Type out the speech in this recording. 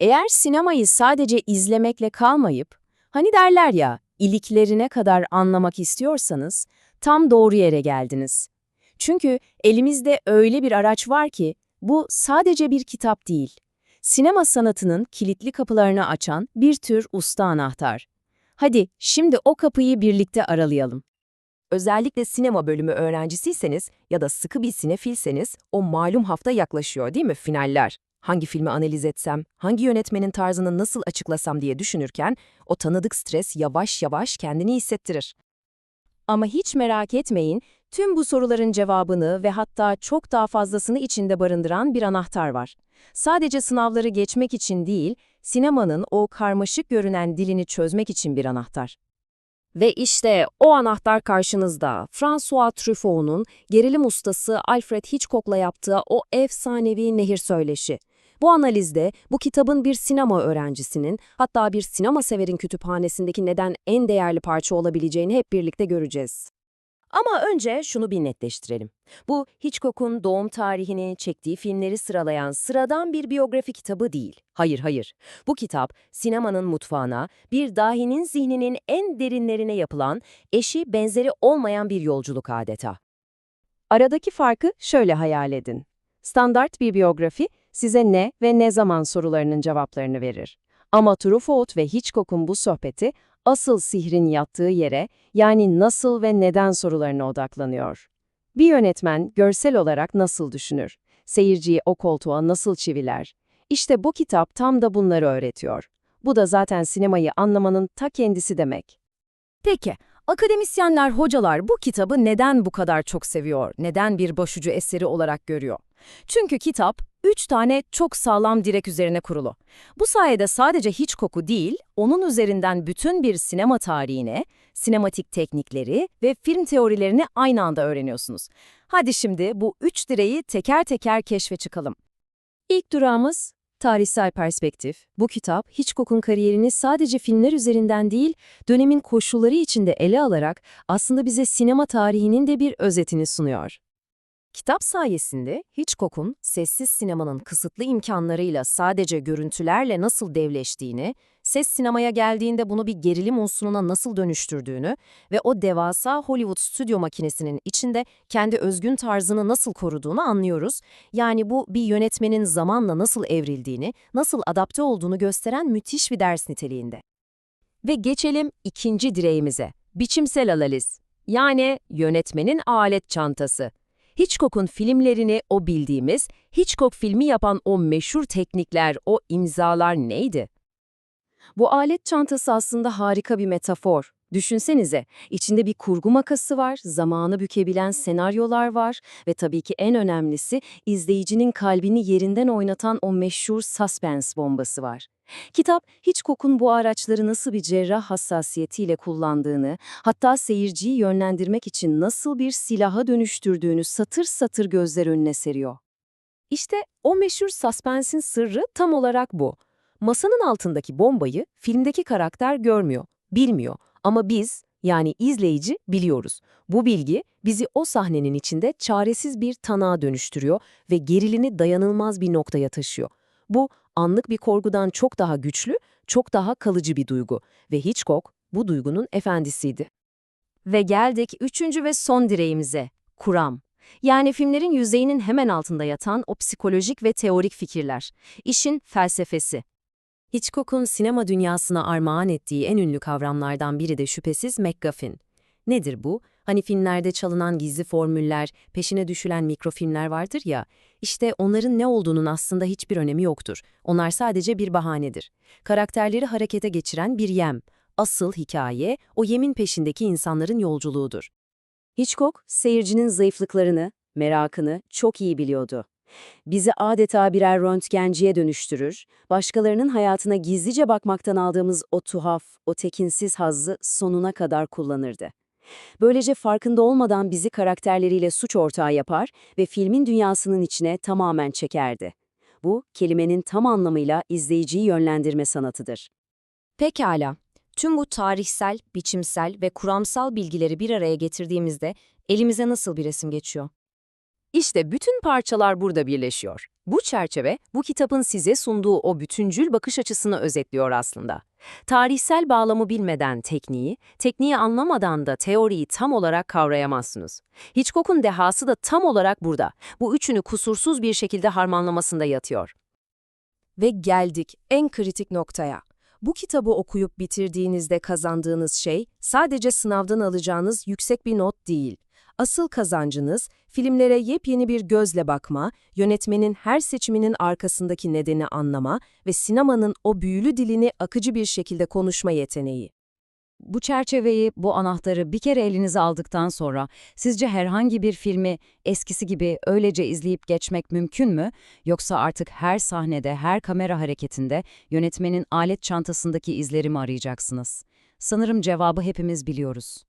Eğer sinemayı sadece izlemekle kalmayıp, hani derler ya, iliklerine kadar anlamak istiyorsanız, tam doğru yere geldiniz. Çünkü elimizde öyle bir araç var ki, bu sadece bir kitap değil. Sinema sanatının kilitli kapılarını açan bir tür usta anahtar. Hadi şimdi o kapıyı birlikte aralayalım. Özellikle sinema bölümü öğrencisiyseniz ya da sıkı bir sinefilseniz o malum hafta yaklaşıyor değil mi finaller? Hangi filmi analiz etsem, hangi yönetmenin tarzını nasıl açıklasam diye düşünürken o tanıdık stres yavaş yavaş kendini hissettirir. Ama hiç merak etmeyin, tüm bu soruların cevabını ve hatta çok daha fazlasını içinde barındıran bir anahtar var. Sadece sınavları geçmek için değil, sinemanın o karmaşık görünen dilini çözmek için bir anahtar. Ve işte o anahtar karşınızda. François Truffaut'un gerilim ustası Alfred Hitchcock'la yaptığı o efsanevi nehir söyleşi. Bu analizde bu kitabın bir sinema öğrencisinin, hatta bir sinema severin kütüphanesindeki neden en değerli parça olabileceğini hep birlikte göreceğiz. Ama önce şunu bir netleştirelim. Bu Hitchcock'un doğum tarihini, çektiği filmleri sıralayan sıradan bir biyografi kitabı değil. Hayır hayır. Bu kitap sinemanın mutfağına, bir dahinin zihninin en derinlerine yapılan, eşi benzeri olmayan bir yolculuk adeta. Aradaki farkı şöyle hayal edin. Standart bir biyografi size ne ve ne zaman sorularının cevaplarını verir. Ama Truffaut ve Hitchcock'un bu sohbeti asıl sihrin yattığı yere, yani nasıl ve neden sorularına odaklanıyor. Bir yönetmen görsel olarak nasıl düşünür? Seyirciyi o koltuğa nasıl çiviler? İşte bu kitap tam da bunları öğretiyor. Bu da zaten sinemayı anlamanın ta kendisi demek. Peki, akademisyenler, hocalar bu kitabı neden bu kadar çok seviyor, neden bir başucu eseri olarak görüyor? Çünkü kitap, üç tane çok sağlam direk üzerine kurulu. Bu sayede sadece Hitchcock'u değil, onun üzerinden bütün bir sinema tarihine, sinematik teknikleri ve film teorilerini aynı anda öğreniyorsunuz. Hadi şimdi bu üç direği teker teker keşfe çıkalım. İlk durağımız tarihsel perspektif. Bu kitap Hitchcock'un kariyerini sadece filmler üzerinden değil, dönemin koşulları içinde ele alarak aslında bize sinema tarihinin de bir özetini sunuyor. Kitap sayesinde Hitchcock'un sessiz sinemanın kısıtlı imkanlarıyla sadece görüntülerle nasıl devleştiğini, ses sinemaya geldiğinde bunu bir gerilim unsuruna nasıl dönüştürdüğünü ve o devasa Hollywood stüdyo makinesinin içinde kendi özgün tarzını nasıl koruduğunu anlıyoruz. Yani bu bir yönetmenin zamanla nasıl evrildiğini, nasıl adapte olduğunu gösteren müthiş bir ders niteliğinde. Ve geçelim ikinci direğimize, biçimsel analiz. Yani yönetmenin alet çantası. Hitchcock'un filmlerini o bildiğimiz, Hitchcock filmi yapan o meşhur teknikler, o imzalar neydi? Bu alet çantası aslında harika bir metafor. Düşünsenize, içinde bir kurgu makası var, zamanı bükebilen senaryolar var ve tabii ki en önemlisi izleyicinin kalbini yerinden oynatan o meşhur suspense bombası var. Kitap, Hitchcock'un bu araçları nasıl bir cerrah hassasiyetiyle kullandığını, hatta seyirciyi yönlendirmek için nasıl bir silaha dönüştürdüğünü satır satır gözler önüne seriyor. İşte o meşhur suspense'in sırrı tam olarak bu. Masanın altındaki bombayı filmdeki karakter görmüyor, bilmiyor ama biz, yani izleyici biliyoruz. Bu bilgi bizi o sahnenin içinde çaresiz bir tanığa dönüştürüyor ve gerilini dayanılmaz bir noktaya taşıyor. Bu anlık bir korkudan çok daha güçlü, çok daha kalıcı bir duygu ve Hitchcock bu duygunun efendisiydi. Ve geldik üçüncü ve son direğimize, kuram. Yani filmlerin yüzeyinin hemen altında yatan o psikolojik ve teorik fikirler. İşin felsefesi. Hitchcock'un sinema dünyasına armağan ettiği en ünlü kavramlardan biri de şüphesiz MacGuffin. Nedir bu? Hani filmlerde çalınan gizli formüller, peşine düşülen mikrofilmler vardır ya, işte onların ne olduğunun aslında hiçbir önemi yoktur. Onlar sadece bir bahanedir. Karakterleri harekete geçiren bir yem. Asıl hikaye, o yemin peşindeki insanların yolculuğudur. Hitchcock, seyircinin zayıflıklarını, merakını çok iyi biliyordu. Bizi adeta birer röntgenciye dönüştürür, başkalarının hayatına gizlice bakmaktan aldığımız o tuhaf, o tekinsiz hazzı sonuna kadar kullanırdı. Böylece farkında olmadan bizi karakterleriyle suç ortağı yapar ve filmin dünyasının içine tamamen çekerdi. Bu, kelimenin tam anlamıyla izleyiciyi yönlendirme sanatıdır. Pekala, tüm bu tarihsel, biçimsel ve kuramsal bilgileri bir araya getirdiğimizde elimize nasıl bir resim geçiyor? İşte bütün parçalar burada birleşiyor. Bu çerçeve, bu kitabın size sunduğu o bütüncül bakış açısını özetliyor aslında. Tarihsel bağlamı bilmeden tekniği, tekniği anlamadan da teoriyi tam olarak kavrayamazsınız. Hitchcock'un dehası da tam olarak burada. Bu üçünü kusursuz bir şekilde harmanlamasında yatıyor. Ve geldik en kritik noktaya. Bu kitabı okuyup bitirdiğinizde kazandığınız şey sadece sınavdan alacağınız yüksek bir not değil. Asıl kazancınız filmlere yepyeni bir gözle bakma, yönetmenin her seçiminin arkasındaki nedeni anlama ve sinemanın o büyülü dilini akıcı bir şekilde konuşma yeteneği. Bu çerçeveyi, bu anahtarı bir kere elinize aldıktan sonra sizce herhangi bir filmi eskisi gibi öylece izleyip geçmek mümkün mü? Yoksa artık her sahnede, her kamera hareketinde yönetmenin alet çantasındaki izleri mi arayacaksınız? Sanırım cevabı hepimiz biliyoruz.